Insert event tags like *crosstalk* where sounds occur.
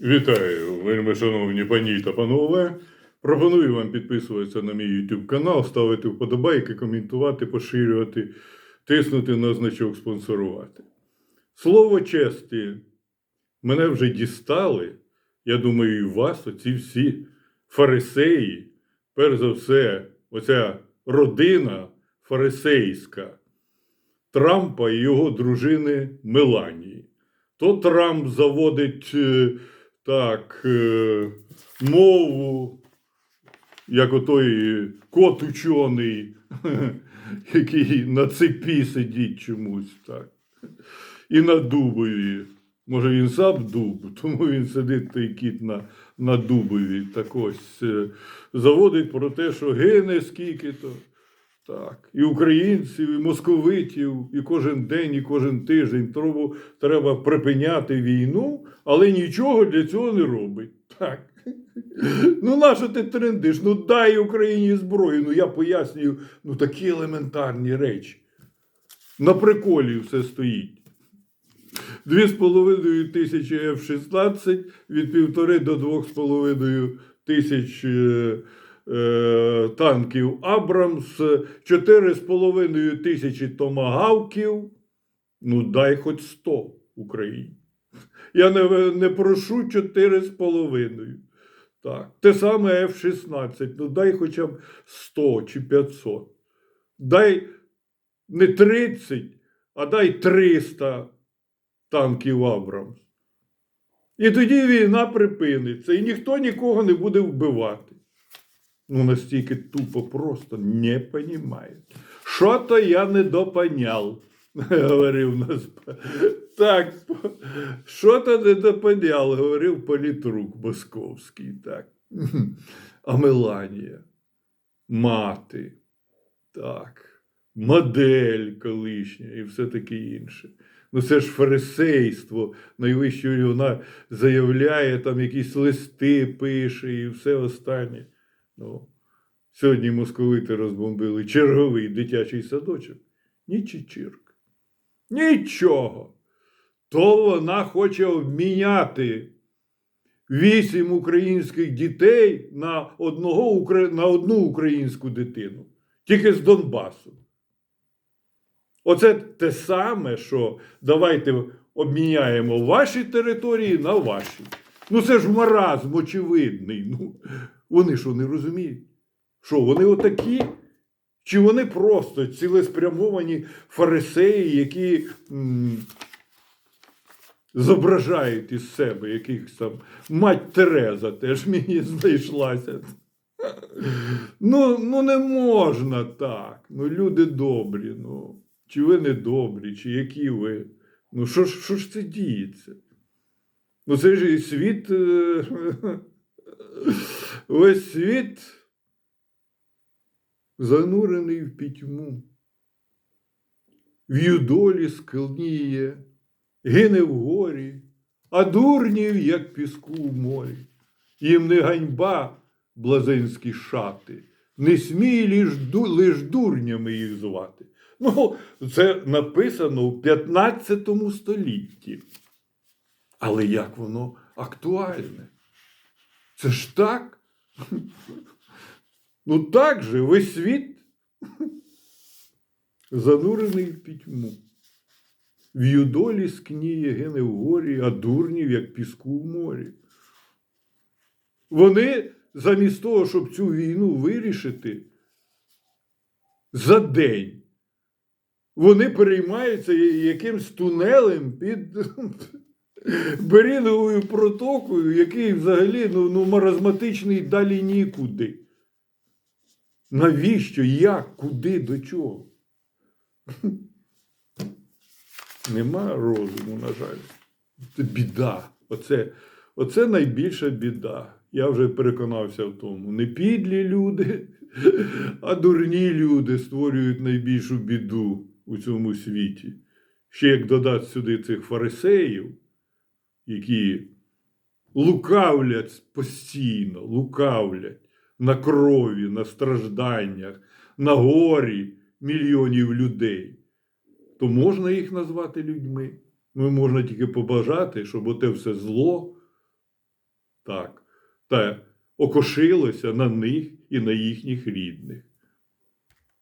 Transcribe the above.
Вітаю, вельми шановні пані та панове. Пропоную вам підписуватися на мій YouTube канал, ставити вподобайки, коментувати, поширювати, тиснути на значок спонсорувати. Слово честі, мене вже дістали. Я думаю, і вас, оці всі фарисеї, перш за все, оця родина фарисейська Трампа і його дружини Меланії. То Трамп заводить е, так, е, мову, як отой кот учений, *laughs* який на цепі сидить чомусь так. І надубує. Може, він сам дуб, *laughs* тому він сидить той кіт на, на дубові. Так ось е, заводить про те, що гине скільки-то. Так, і українців, і московитів, і кожен день, і кожен тиждень треба, треба припиняти війну, але нічого для цього не робить. Так. Ну, нащо ти трендиш? Ну дай Україні зброю. Ну я пояснюю ну, такі елементарні речі. На приколі все стоїть. Дві з половиною тисячі F-16 від півтори до двох з половиною тисяч е, танків Абрамс, чотири з половиною тисячі томагавків. Ну, дай хоч 100 Україні. Я не, не прошу чотири з половиною. Так. Те саме F-16. Ну дай хоча б 100 чи 500. Дай не 30, а дай 300 танків Абрамс. І тоді війна припиниться, і ніхто нікого не буде вбивати. Ну, настільки тупо просто не понімають. Що то я не допоняв, *laughs* говорив нас. Так, що то не допоняв, говорив політрук московський. так. А Меланія, мати, так, модель колишня і все таке інше. Ну це ж фарисейство найвищої вона заявляє, там якісь листи пише і все останнє. Ну, сьогодні московити розбомбили черговий дитячий садочок. Нічичірк. Нічого. То вона хоче обміняти вісім українських дітей на, одного, на одну українську дитину, тільки з Донбасу. Оце те саме, що давайте обміняємо ваші території на ваші. Ну це ж маразм очевидний. Ну, вони що не розуміють? Що вони отакі? Чи вони просто цілеспрямовані фарисеї, які м, зображають із себе якихось там мать Тереза теж мені *laughs* знайшлася. Ну, ну не можна так. Ну, люди добрі. Ну, чи ви не добрі, чи які ви? Ну, що ж, що ж це діється? Ну, це ж і світ. *laughs* Весь світ занурений в пітьму. В юдолі скилніє, гине в горі, а дурнів, як піску в морі. Їм не ганьба блазенські шати, не смій лиш, лиш дурнями їх звати. Ну, це написано в 15 столітті. Але як воно актуальне? Це ж так? Ну так же весь світ занурений в пітьму. В юдолі скніє гине в горі, а дурнів, як піску в морі. Вони замість того, щоб цю війну вирішити за день, вони переймаються якимсь тунелем під Беріновою протокою, який взагалі ну, ну, маразматичний далі нікуди. Навіщо? Як? Куди? До чого? *laughs* Нема розуму, на жаль. Це біда. Оце, оце найбільша біда. Я вже переконався в тому. Не підлі люди, а дурні люди створюють найбільшу біду у цьому світі. Ще як додати сюди цих фарисеїв, які лукавлять постійно, лукавлять на крові, на стражданнях, на горі мільйонів людей, то можна їх назвати людьми. Ну, можна тільки побажати, щоб оте все зло так, та окошилося на них і на їхніх рідних.